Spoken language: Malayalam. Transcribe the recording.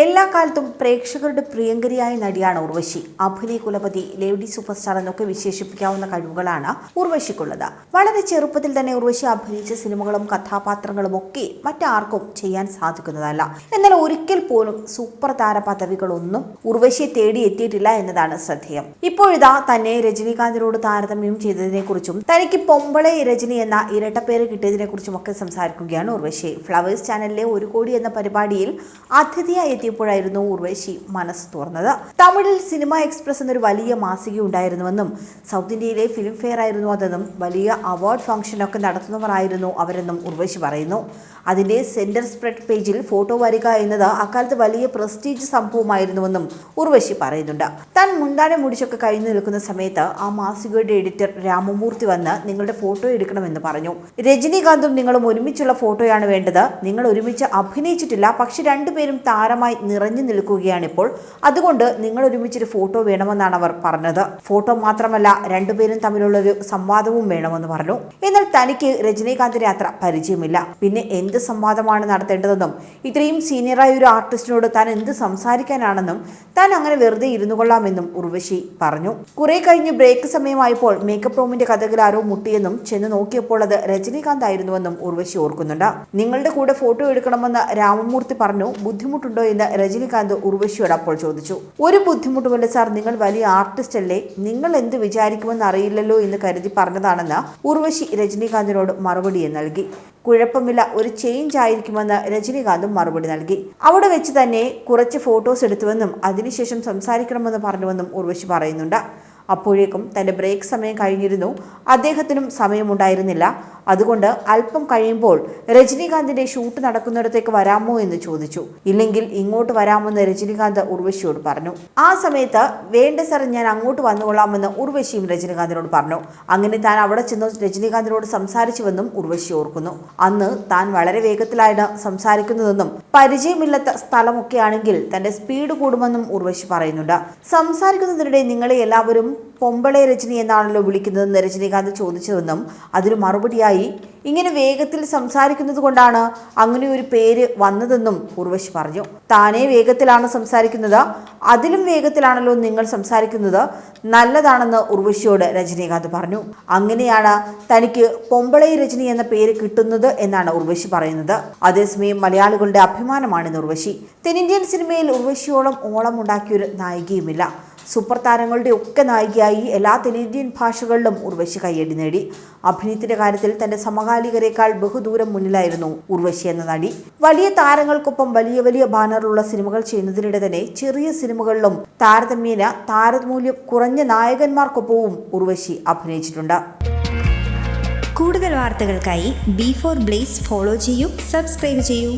എല്ലാ കാലത്തും പ്രേക്ഷകരുടെ പ്രിയങ്കരിയായ നടിയാണ് ഉർവശി. അഭിനയ കുലപതി ലേഡി സൂപ്പർ സ്റ്റാർ എന്നൊക്കെ വിശേഷിപ്പിക്കാവുന്ന കഴിവുകളാണ് ഉർവശിക്കുള്ളത്. വളരെ ചെറുപ്പത്തിൽ തന്നെ ഉർവശി അഭിനയിച്ച സിനിമകളും കഥാപാത്രങ്ങളും ഒക്കെ മറ്റാർക്കും ചെയ്യാൻ സാധിക്കുന്നതല്ല. എന്നാൽ ഒരിക്കൽ പോലും സൂപ്പർ താര പദവികളൊന്നും ഉർവശിയെ തേടി എത്തിയിട്ടില്ല എന്നതാണ് ശ്രദ്ധേയം ഇപ്പോഴിതാ തന്നെ രജനീകാന്തിനോട് താരതമ്യം ചെയ്തതിനെ കുറിച്ചും തനിക്ക് പൊമ്പളെ രജനി എന്ന ഇരട്ടപ്പേര് കിട്ടിയതിനെ കുറിച്ചും ഒക്കെ സംസാരിക്കുകയാണ് ഉർവശി. ഫ്ലവേഴ്സ് ചാനലിലെ ഒരു കോടി എന്ന പരിപാടിയിൽ അതിഥിയായി എത്തിയപ്പോഴായിരുന്നു ഉർവശി മനസ്സ് തുറന്നത്. തമിഴിൽ സിനിമ എക്സ്പ്രസ് എന്നൊരു വലിയ മാസിക ഉണ്ടായിരുന്നുവെന്നും സൗത്ത് ഇന്ത്യയിലെ ഫിലിം ഫെയർ ആയിരുന്നു അതെന്നും വലിയ അവാർഡ് ഫംഗ്ഷനൊക്കെ നടത്തുന്നവരായിരുന്നു അവരെന്നും ഉർവശി പറയുന്നു. അതിന്റെ സെന്റർ സ്പ്രെഡ് പേജിൽ ഫോട്ടോ വരിക എന്നത് അക്കാലത്ത് വലിയ പ്രസ്റ്റീജ് സംഭവമായിരുന്നുവെന്നും ഉർവശി പറയുന്നുണ്ട്. താൻ മുണ്ടാനെ മുടിച്ചൊക്കെ കഴിഞ്ഞു നിൽക്കുന്ന സമയത്ത് ആ മാസികയുടെ എഡിറ്റർ രാമമൂർത്തി വന്ന് നിങ്ങളുടെ ഫോട്ടോ എടുക്കണമെന്ന് പറഞ്ഞു. രജനീകാന്തും നിങ്ങളും ഒരുമിച്ചുള്ള ഫോട്ടോയാണ് വേണ്ടത്. നിങ്ങൾ ഒരുമിച്ച് അഭിനയിച്ചിട്ടില്ല പക്ഷെ രണ്ടുപേരും താരമായി നിറഞ്ഞു നിൽക്കുകയാണിപ്പോൾ. അതുകൊണ്ട് നിങ്ങൾ ഒരുമിച്ചൊരു ഫോട്ടോ വേണമെന്നാണ് അവർ പറഞ്ഞത്. ഫോട്ടോ മാത്രമല്ല രണ്ടുപേരും തമ്മിലുള്ളൊരു സംവാദവും വേണമെന്ന് പറഞ്ഞു. എന്നാൽ തനിക്ക് രജനീകാന്തിന്റെ അത്ര പരിചയമില്ല. പിന്നെ എന്ത് സംവാദമാണ് നടത്തേണ്ടതെന്നും ഇത്രയും സീനിയറായ ഒരു ആർട്ടിസ്റ്റിനോട് താൻ എന്ത് സംസാരിക്കാനാണെന്നും താൻ അങ്ങനെ വെറുതെ ഇരുന്നു കൊള്ളാമെന്നും ഉർവശി പറഞ്ഞു. കുറെ കഴിഞ്ഞ് ബ്രേക്ക് സമയമായപ്പോൾ മേക്കപ്പ് റൂമിന്റെ കഥകൾ ആരോ മുട്ടിയെന്നും ചെന്ന് നോക്കിയപ്പോൾ അത് രജനീകാന്ത് ആയിരുന്നുവെന്നും ഉർവശി ഓർക്കുന്നുണ്ട്. നിങ്ങളുടെ കൂടെ ഫോട്ടോ എടുക്കണമെന്ന് രാമമൂർത്തി പറഞ്ഞു. ബുദ്ധിമുട്ടുണ്ടോ എന്ന് രജനീകാന്ത് ഉർവശിയോട് അപ്പോൾ ചോദിച്ചു ഒരു ബുദ്ധിമുട്ടുമില്ല സാർ. നിങ്ങൾ വലിയ ആർട്ടിസ്റ്റ് അല്ലേ? നിങ്ങൾ എന്ത് വിചാരിക്കുമെന്ന് അറിയില്ലല്ലോ എന്ന് കരുതി പറഞ്ഞതാണെന്ന് ഉർവശി രജനീകാന്തിനോട് മറുപടി നൽകി. കുഴപ്പമില്ല ഒരു ചേഞ്ച് ആയിരിക്കുമെന്ന് രജനീകാന്തും മറുപടി നൽകി. അവിടെ വെച്ച് തന്നെ കുറച്ച് ഫോട്ടോസ് എടുത്തുവെന്നും അതിനുശേഷം സംസാരിക്കണമെന്ന് പറഞ്ഞുവെന്നും ഉർവശി പറയുന്നുണ്ട്. അപ്പോഴേക്കും തന്റെ ബ്രേക്ക് സമയം കഴിഞ്ഞിരുന്നു. അദ്ദേഹത്തിനും സമയമുണ്ടായിരുന്നില്ല. അതുകൊണ്ട് അല്പം കഴിയുമ്പോൾ രജനീകാന്തിന്റെ ഷൂട്ട് നടക്കുന്നിടത്തേക്ക് വരാമോ എന്ന് ചോദിച്ചു. ഇല്ലെങ്കിൽ ഇങ്ങോട്ട് വരാമെന്ന് രജനീകാന്ത് ഉർവശിയോട് പറഞ്ഞു. ആ സമയത്ത് വേണ്ട സാർ ഞാൻ അങ്ങോട്ട് വന്നുകൊള്ളാമെന്ന് ഉർവശിയും രജനീകാന്തിനോട് പറഞ്ഞു. അങ്ങനെ താൻ അവിടെ ചെന്ന് രജനീകാന്തിനോട് സംസാരിച്ചുവെന്നും ഉർവശി ഓർക്കുന്നു. അന്ന് താൻ വളരെ വേഗത്തിലാണ് സംസാരിക്കുന്നതെന്നും പരിചയമില്ലാത്ത സ്ഥലമൊക്കെയാണെങ്കിൽ തന്റെ സ്പീഡ് കൂടുമെന്നും ഉർവശി പറയുന്നുണ്ട്. സംസാരിക്കുന്നതിനിടെ നിങ്ങളെ എല്ലാവരും പൊമ്പളെ രജനി എന്നാണല്ലോ വിളിക്കുന്നതെന്ന് രജനീകാന്ത് ചോദിച്ചതെന്നും അതിന് മറുപടിയായി ഇങ്ങനെ വേഗത്തിൽ സംസാരിക്കുന്നത് കൊണ്ടാണ് അങ്ങനെ ഒരു പേര് വന്നതെന്നും ഉർവശി പറഞ്ഞു. താനേ വേഗത്തിലാണ് സംസാരിക്കുന്നത്. അതിലും വേഗത്തിലാണല്ലോ നിങ്ങൾ സംസാരിക്കുന്നത്. നല്ലതാണെന്ന് ഉർവശിയോട് രജനീകാന്ത് പറഞ്ഞു. അങ്ങനെയാണ് തനിക്ക് പൊമ്പളെ രജനി എന്ന പേര് കിട്ടുന്നത് എന്നാണ് ഉർവശി പറയുന്നത്. അതേസമയം മലയാളികളുടെ അഭിമാനമാണ് ഉർവശി. തെന്നിന്ത്യൻ സിനിമയിൽ ഉർവശിയോളം ഓളം ഉണ്ടാക്കിയൊരു നായികയുമില്ല. സൂപ്പർ താരങ്ങളുടെ ഒക്കെ നായികയായി എല്ലാ തെന്നിന്ത്യൻ ഭാഷകളിലും ഉർവശി കയ്യടി നേടി. അഭിനയത്തിന്റെ കാര്യത്തിൽ തന്റെ സമകാലികരെക്കാൾ ബഹുദൂരം മുന്നിലായിരുന്നു ഉർവശി എന്ന നടി. വലിയ താരങ്ങൾക്കൊപ്പം വലിയ വലിയ ബാനറുള്ള സിനിമകൾ ചെയ്യുന്നതിനിടെ തന്നെ ചെറിയ സിനിമകളിലും താരതമ്യേന താരമൂല്യം കുറഞ്ഞ നായകന്മാർക്കൊപ്പവും ഉർവശി അഭിനയിച്ചിട്ടുണ്ട്. കൂടുതൽ വാർത്തകൾക്കായി ബി ഫോർ ബ്ലേസ് ഫോളോ ചെയ്യൂ സബ്സ്ക്രൈബ് ചെയ്യൂ.